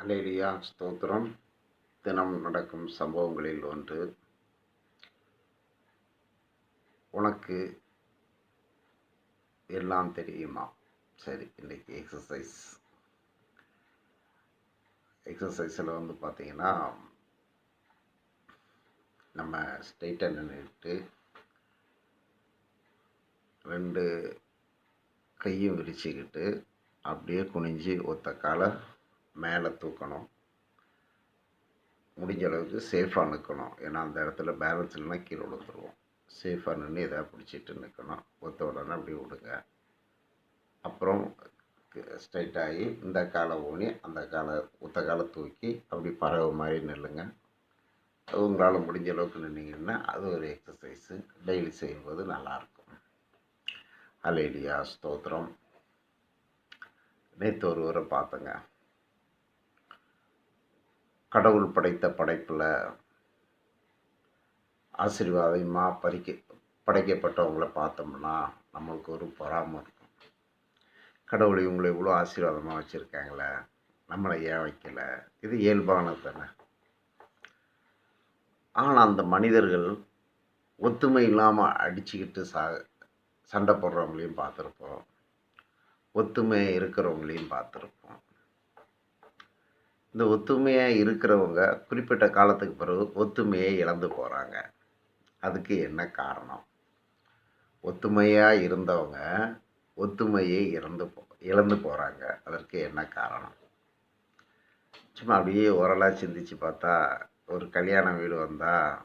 Alleluia ஸ்தோத்திரம். தினம் நடக்கும் சம்பவங்களில் ஒன்று. உனக்கு எல்லாம் தெரியுமா? சரி இன்றைக்கி எக்ஸசைஸ் எக்ஸசைஸில் வந்து பார்த்திங்கன்னா நம்ம ஸ்ட்ரெயிட்டாக நின்றுட்டு ரெண்டு கையும் விரிச்சுக்கிட்டு அப்படியே குனிஞ்சு ஒத்த காலை மேலே தூக்கணும். முடிஞ்ச அளவுக்கு சேஃபாக நிற்கணும். ஏன்னா அந்த இடத்துல பேலன்ஸ் இல்லைன்னா கீழே விழுந்துருவோம். சேஃபாக நின்று எதாவது பிடிச்சிட்டு நிற்கணும். ஒத்த உடனே அப்படி விடுங்க. அப்புறம் ஸ்ட்ரைட் ஆகி இந்த காலை ஊனி அந்த காலை ஒத்த காலை தூக்கி அப்படி பறவை மாதிரி நில்லுங்க. அது உங்களால் முடிஞ்ச அளவுக்கு நின்னீங்கன்னா அது ஒரு எக்ஸசைஸு டெய்லி செய்யும்போது நல்லாயிருக்கும். அலேடியா ஸ்தோத்திரம். நேற்று ஒருவரை பார்த்தங்க. கடவுள் படைத்த படைப்பில் ஆசீர்வாதமாக பறிக்க படைக்கப்பட்டவங்களை பார்த்தோம்னா நம்மளுக்கு ஒரு பொறாமை இருக்கும். கடவுள் இவங்களை இவ்வளோ ஆசீர்வாதமாக வச்சுருக்காங்களே நம்மளை ஏன் வைக்கல? இது இயல்பானது தானே. ஆனால் அந்த மனிதர்கள் ஒத்துமை இல்லாமல் அடிச்சுக்கிட்டு சா சண்டை போடுறவங்களையும் பார்த்துருப்போம். ஒத்துமை இருக்கிறவங்களையும் பார்த்துருப்போம். இந்த ஒத்துமையாக இருக்கிறவங்க குறிப்பிட்ட காலத்துக்கு பிறகு ஒத்துமையை இழந்து போகிறாங்க அதுக்கு என்ன காரணம்? ஒத்துமையாக இருந்தவங்க ஒத்துமையை இறந்து போ இழந்து போகிறாங்க அதற்கு என்ன காரணம்? சும்மா அப்படியே ஓரலாக சிந்திச்சு பார்த்தா ஒரு கல்யாண வீடு வந்தால்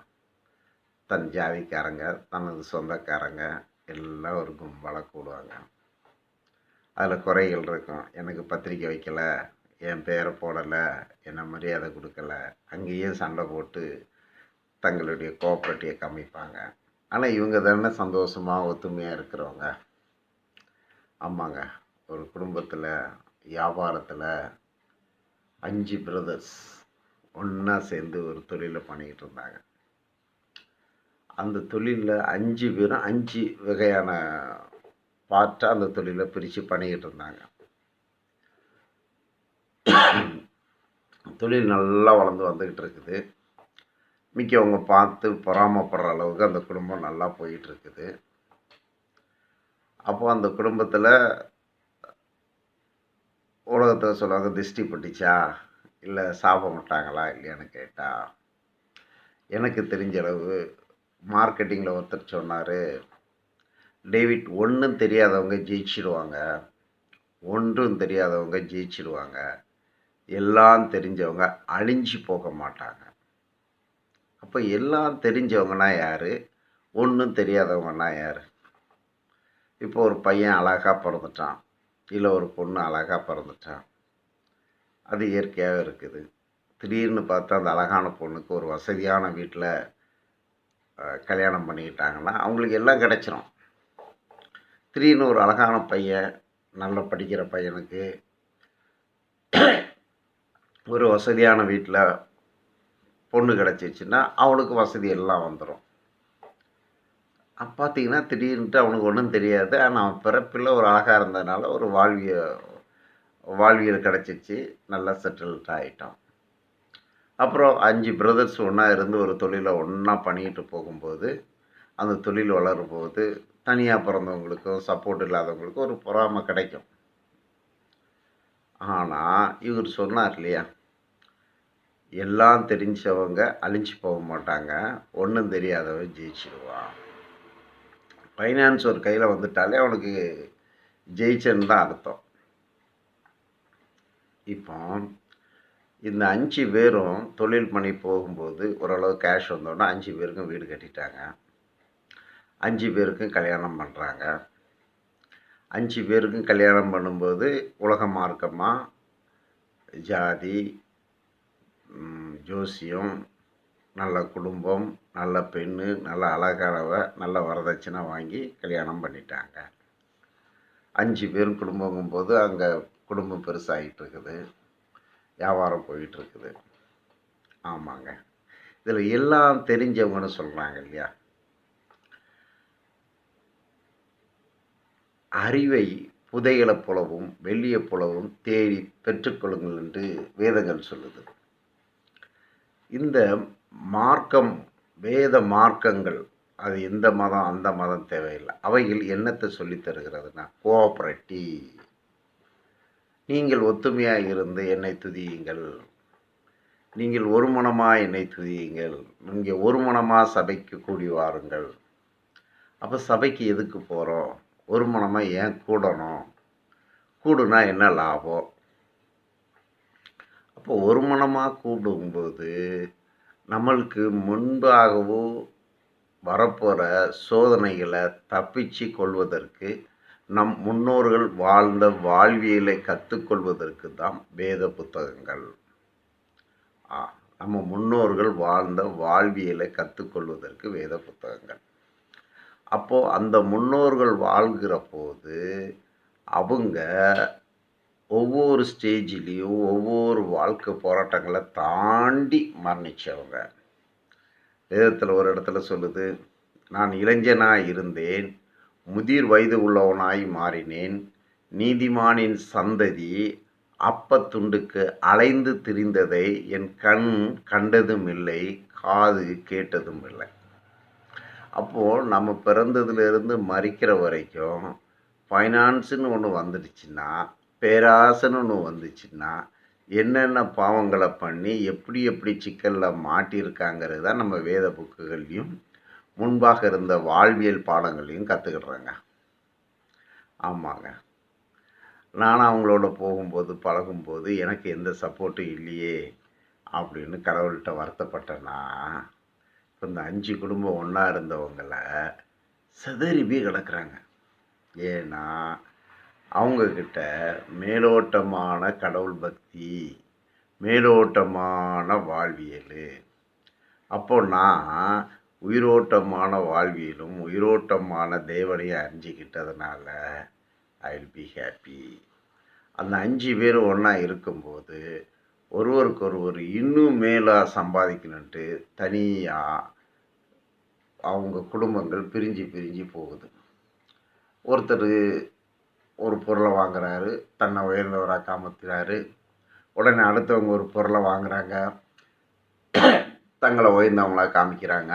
தன் ஜாதிக்காரங்க தனது சொந்தக்காரங்க எல்லாம் ஒரு கும்பலாக கூடுவாங்க. அதில் குறைகள் இருக்கும். எனக்கு பத்திரிக்கை வைக்கலை. என் பேரை போடலை என்ன மரியாதை கொடுக்கல. அங்கேயும் சண்டை போட்டு தங்களுடைய கோஆப்ரேட்டிவை காமிப்பாங்க. ஆனால் இவங்க தானே சந்தோஷமாக ஒத்துமையாக இருக்கிறவங்க. ஆமாங்க. ஒரு குடும்பத்தில் வியாபாரத்தில் அஞ்சு பிரதர்ஸ் ஒன்றா சேர்ந்து ஒரு தொழிலை பண்ணிக்கிட்டு இருந்தாங்க. அந்த தொழிலில் அஞ்சு பேரும் அஞ்சு வகையான பார்ட்டாக அந்த தொழிலை பிரித்து பண்ணிக்கிட்டு இருந்தாங்க. தொழில் நல்லா வளர்ந்து வந்துக்கிட்டு இருக்குது மிக்கவங்க பார்த்து பொறாமப்படுற அளவுக்கு அந்த குடும்பம் நல்லா போயிட்டுருக்குது. அப்போ அந்த குடும்பத்தில் உலகத்தில் சொல்லுவாங்க திருஷ்டி பட்டுச்சா? இல்லை சாபம் விட்டாங்களா? இல்லையான்னு கேட்டால் எனக்கு தெரிஞ்ச அளவு மார்க்கெட்டிங்கில் ஒருத்தர் சொன்னார் டேவிட் ஒன்றும் தெரியாதவங்க ஜெயிச்சிடுவாங்க ஒன்றும் தெரியாதவங்க ஜெயிச்சிடுவாங்க எல்லாம் தெரிஞ்சவங்க அழிஞ்சு போக மாட்டாங்க. அப்போ எல்லாம் தெரிஞ்சவங்கன்னா யார்? ஒன்றும் தெரியாதவங்கன்னா யார்? இப்போ ஒரு பையன் அழகாக பிறந்துட்டான். இல்லை ஒரு பொண்ணு அழகாக பிறந்துட்டான். அது இயற்கையாகவே இருக்குது. திடீர்னு பார்த்தா அந்த அழகான பொண்ணுக்கு ஒரு வசதியான வீட்டில் கல்யாணம் பண்ணிக்கிட்டாங்கன்னா அவங்களுக்கு எல்லாம் கிடச்சிரும். திடீர்னு ஒரு அழகான பையன் நல்லா படிக்கிற பையனுக்கு ஒரு வசதியான வீட்டில் பொண்ணு கிடச்சிச்சின்னா அவனுக்கு வசதி எல்லாம் வந்துடும் பார்த்தீங்கன்னா திடீர்னுட்டு அவனுக்கு ஒன்றும் தெரியாது. ஆனால் அவன் பிறப்பில் ஒரு அழகாக இருந்ததுனால ஒரு வாழ்விய வாழ்வியல் கிடச்சிச்சு. நல்லா செட்டில்ட் ஆகிட்டான் அப்புறம் அஞ்சு பிரதர்ஸ் ஒன்றா இருந்து ஒரு தொழிலை ஒன்றா பண்ணிக்கிட்டு போகும்போது அந்த தொழில் வளரும் போது தனியாக பிறந்தவங்களுக்கும் சப்போர்ட் இல்லாதவங்களுக்கும் ஒரு பொறாமை கிடைக்கும். ஆனால் இவர் சொன்னார் இல்லையா? எல்லாம் தெரிஞ்சவங்க அழிஞ்சு போக மாட்டாங்க. ஒன்றும் தெரியாதவன் ஜெயிச்சிடுவான் ஃபைனான்ஸ் ஒரு கையில் வந்துட்டாலே அவனுக்கு ஜெயிச்சன்னு தான் அர்த்தம். இப்போ இந்த அஞ்சு பேரும் தொழில் பண்ணி போகும்போது ஓரளவு கேஷ் வந்தோடனே அஞ்சு பேருக்கும் வீடு கட்டிட்டாங்க. அஞ்சு பேருக்கும் கல்யாணம் பண்ணுறாங்க அஞ்சு பேருக்கும் கல்யாணம் பண்ணும்போது உலக மார்க்கமாக ஜாதி ஜோசியம் நல்ல குடும்பம் நல்ல பெண்ணு நல்ல அழகானவ நல்ல வரதட்சணை வாங்கி கல்யாணம் பண்ணிட்டாங்க. அஞ்சு பேரும் குடும்பங்கும்போது அங்கே குடும்பம் பெருசாகிட்டு இருக்குது வியாபாரம் போயிட்டுருக்குது. ஆமாங்க. இதில் எல்லாம் தெரிஞ்சவங்கன்னு சொல்கிறாங்க இல்லையா? அறிவை புதையலைப் போலவும் வெள்ளியைப் போலவும் தேடி பெற்றுக்கொள்ளுங்கள் என்று வேதங்கள் சொல்லுது. இந்த மார்க்கம் வேத மார்க்கங்கள் அது எந்த மதம் அந்த மதம் தேவையில்லை. அவைகள் என்னத்தை சொல்லித் தருகிறதுனா கோஆப்ரேட்டிவ் நீங்கள் ஒத்துமையாக இருந்து என்னை துதியுங்கள். நீங்கள் ஒரு மனமாக என்னை துதியுங்கள். நீங்கள் ஒரு மனமாக சபைக்கு கூடி வாருங்கள். அப்போ சபைக்கு எதுக்கு போகிறோம் ஒரு மனமாக ஏன் கூடணும்? கூடுனா என்ன லாபம்? அப்போ ஒரு மனமாக கூடும்போது நம்மளுக்கு முன்பாகவோ வரப்போகிற சோதனைகளை தப்பிச்சு கொள்வதற்கு நம் முன்னோர்கள் வாழ்ந்த வாழ்வியலை கற்றுக்கொள்வதற்கு தான் வேத புத்தகங்கள். ஆ, நம்ம முன்னோர்கள் வாழ்ந்த வாழ்வியலை கற்றுக்கொள்வதற்கு வேத புத்தகங்கள். அப்போது அந்த முன்னோர்கள் வாழ்கிற போது அவங்க ஒவ்வொரு ஸ்டேஜ்லேயும் ஒவ்வொரு வாழ்க்கை போராட்டங்களை தாண்டி மரணிச்சவங்க. வேதத்தில் ஒரு இடத்துல சொல்லுது நான் இளைஞனாய் இருந்தேன் முதிர் வயது உள்ளவனாய் மாறினேன் நீதிமானின் சந்ததி அப்பத்துண்டுக்கு அலைந்து திரிந்ததை என் கண் கண்டதும் இல்லை காது கேட்டதும் இல்லை அப்போது நம்ம பிறந்ததுலேருந்து மறிக்கிற வரைக்கும் ஃபைனான்ஸுன்னு ஒன்று வந்துடுச்சுன்னா பேராசைன்னு ஒன்று வந்துச்சுன்னா என்னென்ன பாவங்களை பண்ணி எப்படி எப்படி சிக்கலில் மாட்டியிருக்காங்கிறது தான் நம்ம வேத புக்குகள்லையும் முன்பாக இருந்த வாழ்வியல் பாடங்களையும் கற்றுக்கிடுறாங்க ஆமாங்க. நானும் அவங்களோட போகும்போது பழகும்போது எனக்கு எந்த சப்போர்ட்டும் இல்லையே அப்படின்னு கடவுள்கிட்ட வருத்தப்பட்டேன்னா இப்போ இந்த அஞ்சு குடும்பம் ஒன்றா இருந்தவங்கள சிதறிவி கிடக்குறாங்க. ஏன்னா அவங்கக்கிட்ட மேலோட்டமான கடவுள் பக்தி மேலோட்டமான வாழ்வியல். அப்போ நான் உயிரோட்டமான வாழ்வியலும் உயிரோட்டமான தேவனையும் அறிஞ்சிக்கிட்டதுனால ஐ வில் பி ஹாப்பி அந்த அஞ்சு பேர் ஒன்றா இருக்கும்போது ஒருவருக்கொருவர் இன்னும் மேலாக சம்பாதிக்கணுன்ட்டு தனியாக அவங்க குடும்பங்கள் பிரிஞ்சு பிரிஞ்சு போகுது. ஒருத்தர் ஒரு பொருளை வாங்குறாரு தன்னை உயர்ந்தவராக காமிக்கிறாரு உடனே அடுத்தவங்க ஒரு பொருளை வாங்குறாங்க தங்களை உயர்ந்தவங்களாக காமிக்கிறாங்க.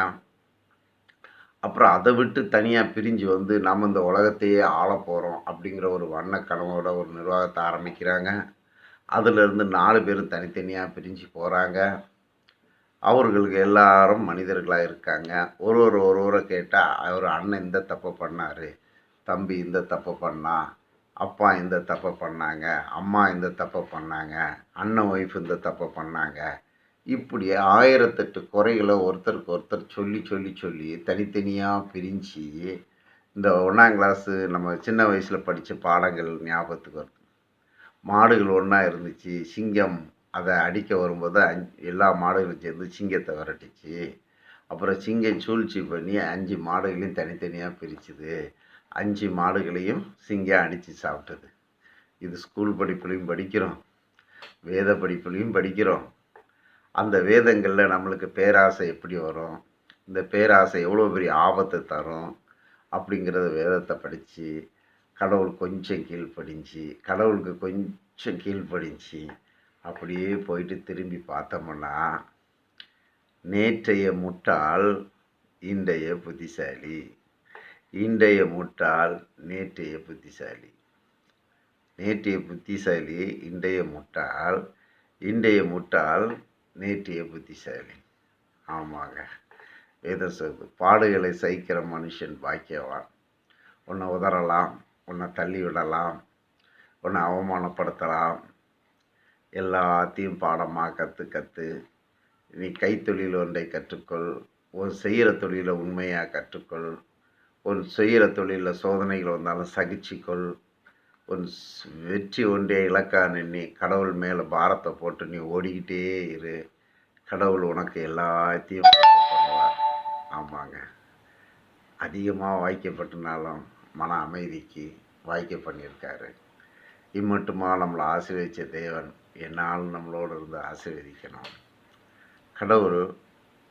அப்புறம் அதை விட்டு தனியாக பிரிஞ்சு வந்து நம்ம இந்த உலகத்தையே ஆள போகிறோம் அப்படிங்கிற ஒரு வண்ண கனவோட ஒரு நிர்வாகத்தை ஆரம்பிக்கிறாங்க. அதிலிருந்து நாலு பேரும் தனித்தனியாக பிரிஞ்சு போகிறாங்க அவர்களுக்கு எல்லாரும் மனிதர்களாக இருக்காங்க. ஒரு ஒரு ஒருவரை கேட்டால் அவர் அண்ணன் இந்த தப்பை பண்ணார். தம்பி இந்த தப்பை பண்ணா. அப்பா இந்த தப்பை பண்ணாங்க. அம்மா இந்த தப்பை பண்ணாங்க. அண்ணன் ஒய்ஃப் இந்த தப்பை பண்ணாங்க. இப்படி ஆயிரத்தெட்டு குறைகளை ஒருத்தருக்கு ஒருத்தர் சொல்லி சொல்லி சொல்லி தனித்தனியாக பிரிஞ்சு இந்த ஒன்றாம் கிளாஸு நம்ம சின்ன வயசில் படித்த பாடங்கள் ஞாபகத்துக்கு வருது. மாடுகள் ஒன்றா இருந்துச்சு சிங்கம் அதை அடிக்க வரும்போது அஞ் எல்லா மாடுகளும் சேர்ந்து சிங்கத்தை விரட்டிச்சு. அப்புறம் சிங்கம் சூழ்ச்சி பண்ணி அஞ்சு மாடுகளையும் தனித்தனியாக பிரிச்சுது. அஞ்சு மாடுகளையும் சிங்கம் அடித்து சாப்பிட்டது. இது ஸ்கூல் படிப்புலையும் படிக்கிறோம். வேத படிப்புலையும் படிக்கிறோம். அந்த வேதங்களில் நம்மளுக்கு பேராசை எப்படி வரும்? இந்த பேராசை எவ்வளோ பெரிய ஆபத்தை தரும்? அப்படிங்கிறத வேதத்தை படித்து கடவுள் கொஞ்சம் கீழ்ப்படிஞ்சு கடவுளுக்கு கொஞ்சம் கீழ்ப்படிஞ்சு அப்படியே போயிட்டு திரும்பி பார்த்தோம்னா நேற்றைய முட்டாள் இன்றைய புத்திசாலி. இன்றைய முட்டாள் நேற்றைய புத்திசாலி. நேற்றைய புத்திசாலி இன்றைய முட்டாள் இன்றைய முட்டாள் நேற்றைய புத்திசாலி. ஆமாங்க. வேதம் சொல்லுது பாடுகளை சகிக்கிற மனுஷன் பாக்கியவான். உன்னை உதறலாம். உன்னை தள்ளி விடலாம் உன்னை அவமானப்படுத்தலாம். எல்லாத்தையும் பாடமாக கற்று கற்று நீ கைத்தொழில் ஒன்றை கற்றுக்கொள் உன் செய்கிற தொழிலை உண்மையாக கற்றுக்கொள். உன் செய்கிற தொழிலில் சோதனைகள் வந்தாலும் சகிச்சுக்கொள். உன் வெற்றி ஒன்றே இலக்காக நீ கடவுள் மேலே பாரத்தை போட்டு நீ ஓடிக்கிட்டே இரு. கடவுள் உனக்கு எல்லாத்தையும் பண்ணுவார். ஆமாங்க. அதிகமாக வாய்க்கப்பட்டனாலும் மன அமைதிக்கு வாய்க்க பண்ணியிருக்காரு. இம்மட்டுமா நம்மளை ஆசீர்வதித்த தேவன் என்னாலும் நம்மளோடு இருந்து ஆசீர்வதிக்கணும். கடவுள்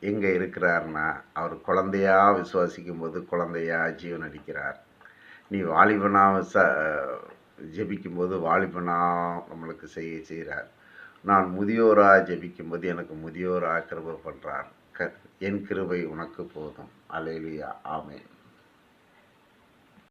எங்கே இருக்கிறார்னா அவர் குழந்தையாக விசுவாசிக்கும் போது குழந்தையா ஜீவன் அடிக்கிறார் நீ வாலிபனாக ச ஜெபிக்கும்போது வாலிபனாக நம்மளுக்கு செய்ய செய்கிறார். நான் முதியோராக ஜெபிக்கும்போது எனக்கு முதியோராக கிருபை பண்ணுறார் க என் கிருபை உனக்கு போதும். அலையிலியா ஆமேன்.